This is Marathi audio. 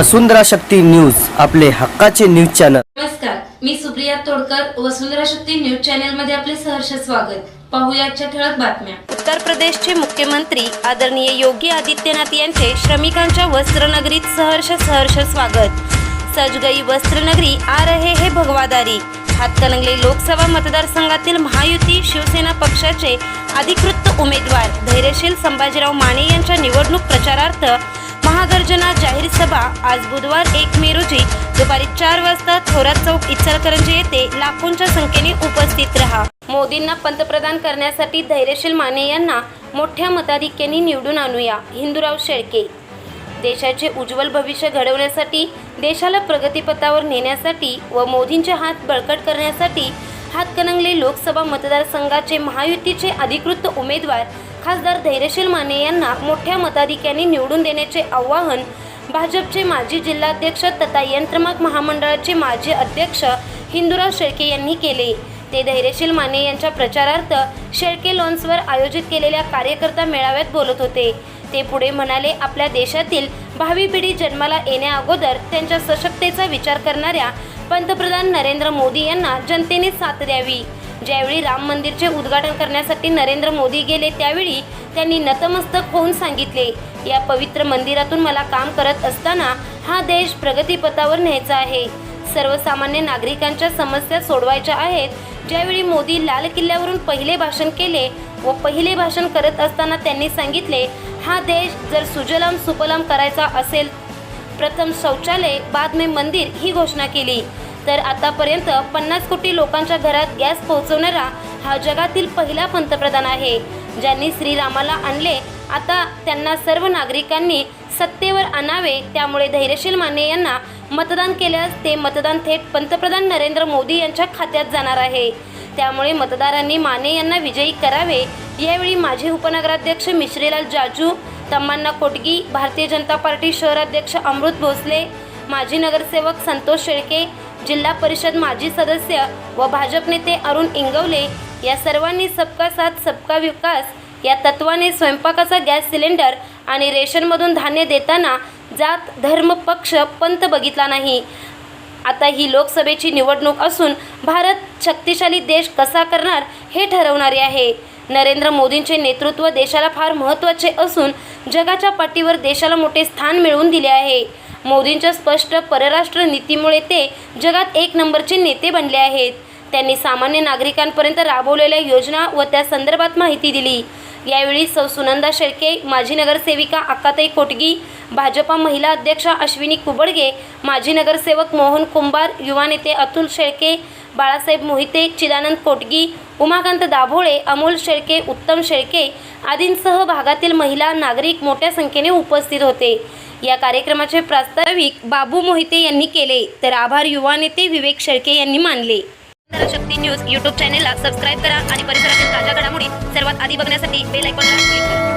वसुंधरा शक्ती न्यूज आपले हक्काचे न्यूज चॅनल. नमस्कार मी सुप्रिया तोडकर वसुंधरा शक्ती न्यूज चॅनलमध्ये आपले सहर्ष स्वागत. पाहूया आजच्या ठळक बातम्या. उत्तर प्रदेशचे मुख्यमंत्री आदरणीय योगी आदित्यनाथ यांचे श्रमिकांच्या वस्त्रनगरीत सहर्ष सहर्ष स्वागत. सज गई वस्त्रनगरी आ रहे हे भगवादारी. हातकणंगले लोकसभा मतदारसंघातील महायुती शिवसेना पक्षाचे अधिकृत उमेदवार धैर्यशील संभाजीराव माने यांच्या निवडणूक प्रचारार्थ महागर्जना जाहीर सभा आज बुधवार एक मे रोजी दुपारी चार वाजता थोरात चौक इचलकरंजी येथे लाखोंच्या संख्येने उपस्थित रहा. मोदींना पंतप्रधान करण्यासाठी धैर्यशील माने यांना मोठ्या मताधिक्याने निवडून आणूया हिंदूराव शेळके. देशाचे उज्ज्वल भविष्य घडवण्यासाठी देशाला प्रगतीपथावर नेण्यासाठी व मोदींचे हात बळकट करण्यासाठी हातकणंगले लोकसभा मतदारसंघाचे महायुतीचे अधिकृत उमेदवार खासदार धैर्यशील माने यांना मोठ्या मताधिक्याने निवडून देण्याचे आवाहन भाजपचे माजी जिल्हाध्यक्ष तथा यंत्रमाग महामंडळाचे माजी अध्यक्ष हिंदूराव शेळके यांनी केले. ते धैर्यशील माने यांच्या प्रचारार्थ शेळके लॉन्सवर आयोजित केलेल्या कार्यकर्ता मेळाव्यात बोलत होते. ते पुढे म्हणाले आपल्या देशातील भावी पिढी जन्माला येण्याअगोदर त्यांच्या सशक्तेचा विचार करणाऱ्या पंतप्रधान नरेंद्र मोदी यांना जनतेने साथ द्यावी. ज्यावेळी राम मंदिरचे उद्घाटन करण्यासाठी नरेंद्र मोदी गेले त्यावेळी त्यांनी नतमस्तक होऊन सांगितले या पवित्र मंदिरातून मला काम करत असताना हा देश प्रगतीपथावर न्यायचा आहे. सर्वसामान्य नागरिकांच्या समस्या सोडवायच्या आहेत. ज्यावेळी मोदी लाल किल्ल्यावरून पहिले भाषण केले व पहिले भाषण करत असताना त्यांनी सांगितले हा देश जर सुजलाम सुपलाम करायचा असेल प्रथम शौचालय बाद में मंदिर ही घोषणा केली. तर आतापर्यंत पन्नास कोटी लोकांच्या घरात गॅस पोहोचवणारा हा जगातील पहिला पंतप्रधान आहे ज्यांनी श्रीरामाला आणले. आता त्यांना सर्व नागरिकांनी सत्तेवर आणावे त्यामुळे धैर्यशील माने यांना मतदान केल्यास ते मतदान थेट पंतप्रधान नरेंद्र मोदी यांच्या खात्यात जाणार आहे. त्यामुळे मतदारांनी माने यांना विजयी करावे. यावेळी माजी उपनगराध्यक्ष मिश्रीलाल जाजू तम्मांना कोटगी भारतीय जनता पार्टी शहराध्यक्ष अमृत भोसले माजी नगरसेवक संतोष शेळके जिल्हा परिषद माजी सदस्य व भाजप नेते अरुण इंगवले या सर्वांनी सबका साथ सबका विकास या तत्वाने स्वयंपाकाचा गॅस सिलेंडर आणि रेशनमधून धान्य देताना जात धर्म पक्ष पंत बघितला नाही. आता ही लोकसभेची निवडणूक असून भारत शक्तिशाली देश कसा करणार हे ठरवणारे आहे. नरेंद्र मोदींचे नेतृत्व देशाला फार महत्त्वाचे असून जगाच्या पाठीवर देशाला मोठे स्थान मिळवून दिले आहे. मोदींच्या स्पष्ट परराष्ट्र नीतीमुळे ते जगात एक नंबरचे नेते बनले आहेत. त्यांनी सामान्य नागरिकांपर्यंत राबवलेल्या योजना व त्या संदर्भात माहिती दिली. यावेळी सौ. सुनंदा शेळके माजी नगरसेविका अक्काताई कोटगी भाजपा महिला अध्यक्षा अश्विनी कुबडगे माजी नगरसेवक मोहन कुंभार युवा नेते अतुल शेळके बाळासाहेब मोहिते चिदानंद कोटगी उमाकांत दाभोळे अमोल शेळके उत्तम शेळके आदींसह भागातील महिला नागरिक मोठ्या संख्येने उपस्थित होते. या कार्यक्रमाचे प्रास्ताविक बाबू मोहिते यांनी केले. तर आभार युवा नेते विवेक शेळके यांनी मानले. शक्ती न्यूज यूट्यूब चॅनेलला सबस्क्राईब करा आणि परिसरातील ताज्या घडामोडी सर्वात आधी बघण्यासाठी बेल आयकॉनला क्लिक करा.